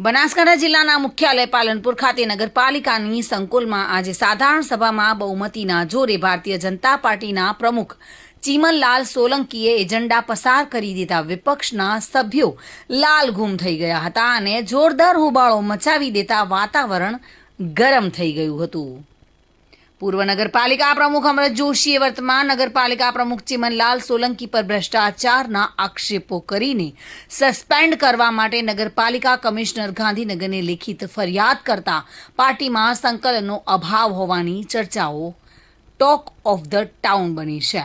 બનાસકાંઠા જિલ્લાના મુખ્યાલય પાલનપુર ખાતે નગરપાલિકાની સંકુલમાં આજે સાધારણ સભામાં બહુમતીના જોરે ભારતીય જનતા પાર્ટીના પ્રમુખ ચીમનલાલ સોલંકીએ એજન્ડા પસાર કરી દીધા. વિપક્ષના સભ્યો લાલઘૂમ થઈ ગયા હતા અને જોરદાર હોબાળો મચાવી દેતા વાતાવરણ ગરમ થઈ ગયું હતું. પૂર્વ નગરપાલિકા પ્રમુખ અમરત જોશીએ વર્તમાન નગરપાલિકા પ્રમુખ ચિમનલાલ સોલંકી પર ભ્રષ્ટાચારના આક્ષેપો કરીને સસ્પેન્ડ કરવા માટે નગરપાલિકા કમિશનર ગાંધીનગરને લિખિત ફરિયાદ કરતા પાર્ટીમાં સંકલનનો અભાવ હોવાની ચર્ચાઓ ટોક ઓફ ધ ટાઉન બની છે.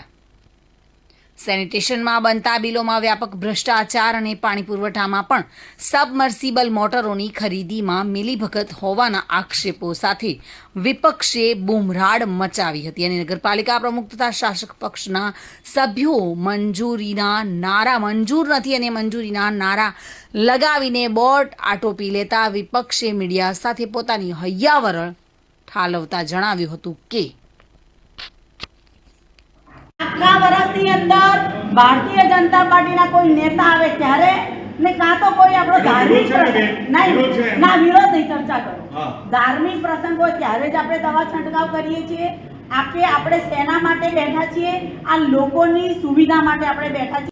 સેનિટેશનમાં બનતા બિલોમાં વ્યાપક ભ્રષ્ટાચાર અને પાણી પુરવઠામાં પણ સબમર્સિબલ મોટરોની ખરીદીમાં મિલીભગત હોવાના આક્ષેપો સાથે વિપક્ષે બુમરાડ મચાવી હતી અને નગરપાલિકા પ્રમુખ તથા શાસક પક્ષના સભ્યો મંજૂરીના નારા, મંજૂર નથી અને મંજૂરીના નારા લગાવીને બોટ આટોપી લેતા વિપક્ષે મીડિયા સાથે પોતાની હૈયાવરણ ઠાલવતા જણાવ્યું હતું કે આખા વર્ષની અંદર ભારતીય જનતા પાર્ટીના કોઈ નેતા આવે ત્યારે ને કાં તો કોઈ આપણો ધાર્મિક? નહીં? ના વિરોધ નહીં ચર્ચા કરો. ધાર્મિક પ્રસંગ હોય ત્યારે જ આપણે દવા છંટકાવ કરીએ છીએ. આપણે આપણે સેના માટે બેઠા છીએ. આ લોકોની સુવિધા માટે આપણે બેઠા છીએ.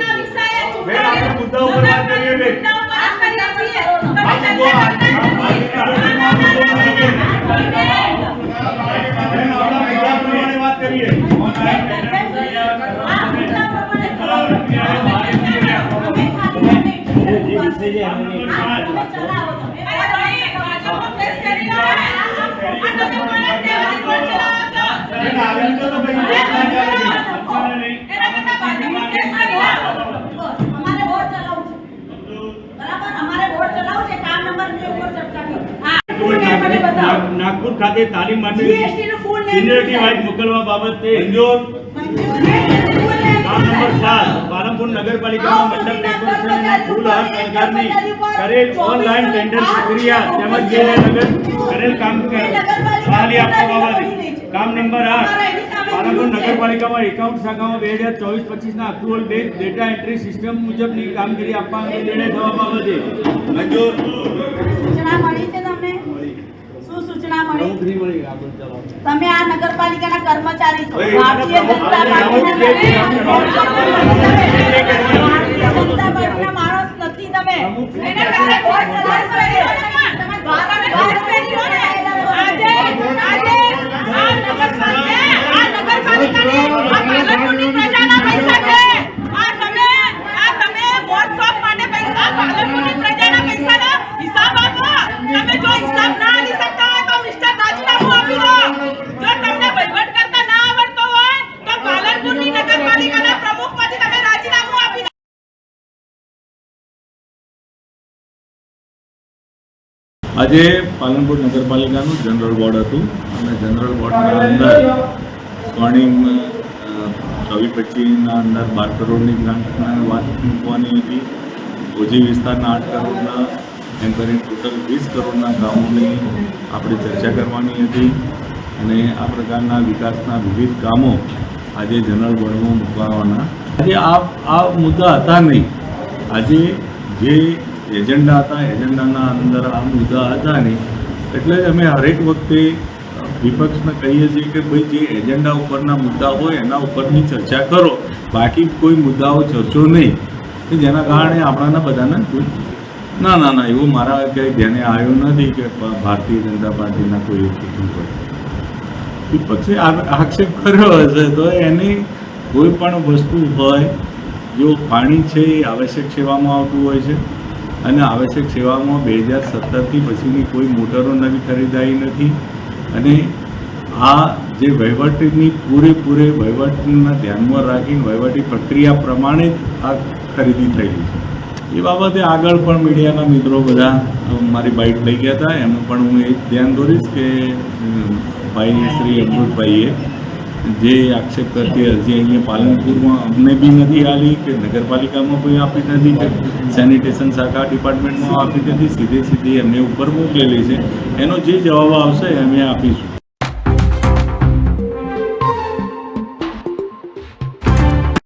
નાગપુર ખાતે તાલીમ માટે સિનિયરિટી વાઇઝ મોકલવા બાબતે પાલનપુર નગરપાલિકામાં મંડપ ડેકોરેશનના ફૂલ હાર કરેલ ઓનલાઈન ટેન્ડર પ્રક્રિયા તેમજ ગેરનગર કરેલ કામ બહાલી આપવા બાબતે કામ નંબર આઠ પાલનપુર નગરપાલિકામાં એકાઉન્ટ શાખામાં બે હજાર ચોવીસ પચીસના accrual base data entry system મુજબની કામગીરી આપવા અંગે નિર્ણય થવા બાબતે મંજૂર. તમે આ નગરપાલિકાના કર્મચારી છો ભારતીય જનતા પાર્ટીના ભારતીય જનતા પાર્ટીના માણસ નથી તમે એના કારણે કોઈ સલાહ કરી તમે ભારત દેશ કરી હો ને. આજે આજે આ નગરપાલિકા આ નગરપાલિકાની આ પાલનપુરની પ્રજાના પૈસા છે આ તમે આ તમે વોટ્સઅપ માટે પૈસા પાલનપુરની પ્રજાના પૈસાનો હિસાબ આપો તમે જો હિસાબ ના આપી શકતા હોય તો મિસ્ટર રાજીનામું આપી દો જો તમને વહીવટ કરતા ના આવડતો હોય તો પાલનપુરની નગરપાલિકાના પ્રમુખમાંથી તમે રાજીનામું આપી દો આજે પાલનપુર નગરપાલિકાનું જનરલ બોર્ડ હતું. અને જનરલ બોર્ડના અંદર સ્વર્ણિમ ચોવીસ પચીસના અંદર બાર કરોડની ગ્રાન્ટના વાત મૂકવાની હતી. ઓજી વિસ્તારના આઠ કરોડના એમ કરીને ટોટલ વીસ કરોડના કામોની આપણે ચર્ચા કરવાની હતી. અને આ પ્રકારના વિકાસના વિવિધ કામો આજે જનરલ બોર્ડમાં મૂકવાના. આજે આ આ મુદ્દા હતા નહીં. આજે જે એજન્ડા હતા, એજન્ડાના અંદર આ મુદ્દા હતા નહીં. એટલે અમે હરેક વખતે વિપક્ષને કહીએ છીએ કે ભાઈ, જે એજન્ડા ઉપરના મુદ્દા હોય, એના ઉપરની ચર્ચા કરો. બાકી કોઈ મુદ્દાઓ ચર્ચો નહીં. કે જેના કારણે આપણાના બધાને ના ના ના, એવું મારા કંઈ ધ્યાને આવ્યું નથી કે ભારતીય જનતા પાર્ટીના કોઈ કીધું હોય. વિપક્ષે આક્ષેપ કર્યો હશે, તો એની કોઈ પણ વસ્તુ હોય, જો પાણી છે એ આવશ્યક સેવામાં આવતું હોય છે અને આવશ્યક સેવામાં બે હજાર સત્તરથી પછીની કોઈ મોટરો નવી ખરીદાઈ નથી. અને આ જે વહીવટીની પૂરેપૂરે વહીવટના ધ્યાનમાં રાખીને વહીવટી પ્રક્રિયા પ્રમાણે જ આ ખરીદી થયેલી છે. એ બાબતે આગળ પણ મીડિયાના મિત્રો બધા મારી બાઇક લઈ ગયા હતા. એમાં પણ હું એ ધ્યાન દોરીશ કે ભાઈ શ્રી અમૃતભાઈએ જે આક્ષેપ કરતી અરજી અહીંયા પાલનપુરમાં અમને બી નથી આવી કે નગરપાલિકામાં કોઈ આપી નથી કે સેનિટેશન શાખા ડિપાર્ટમેન્ટમાં આપી નથી, સીધે સીધી એમને ઉપર મોકલેલી છે. એનો જે જવાબ આવશે, અમે આપીશું.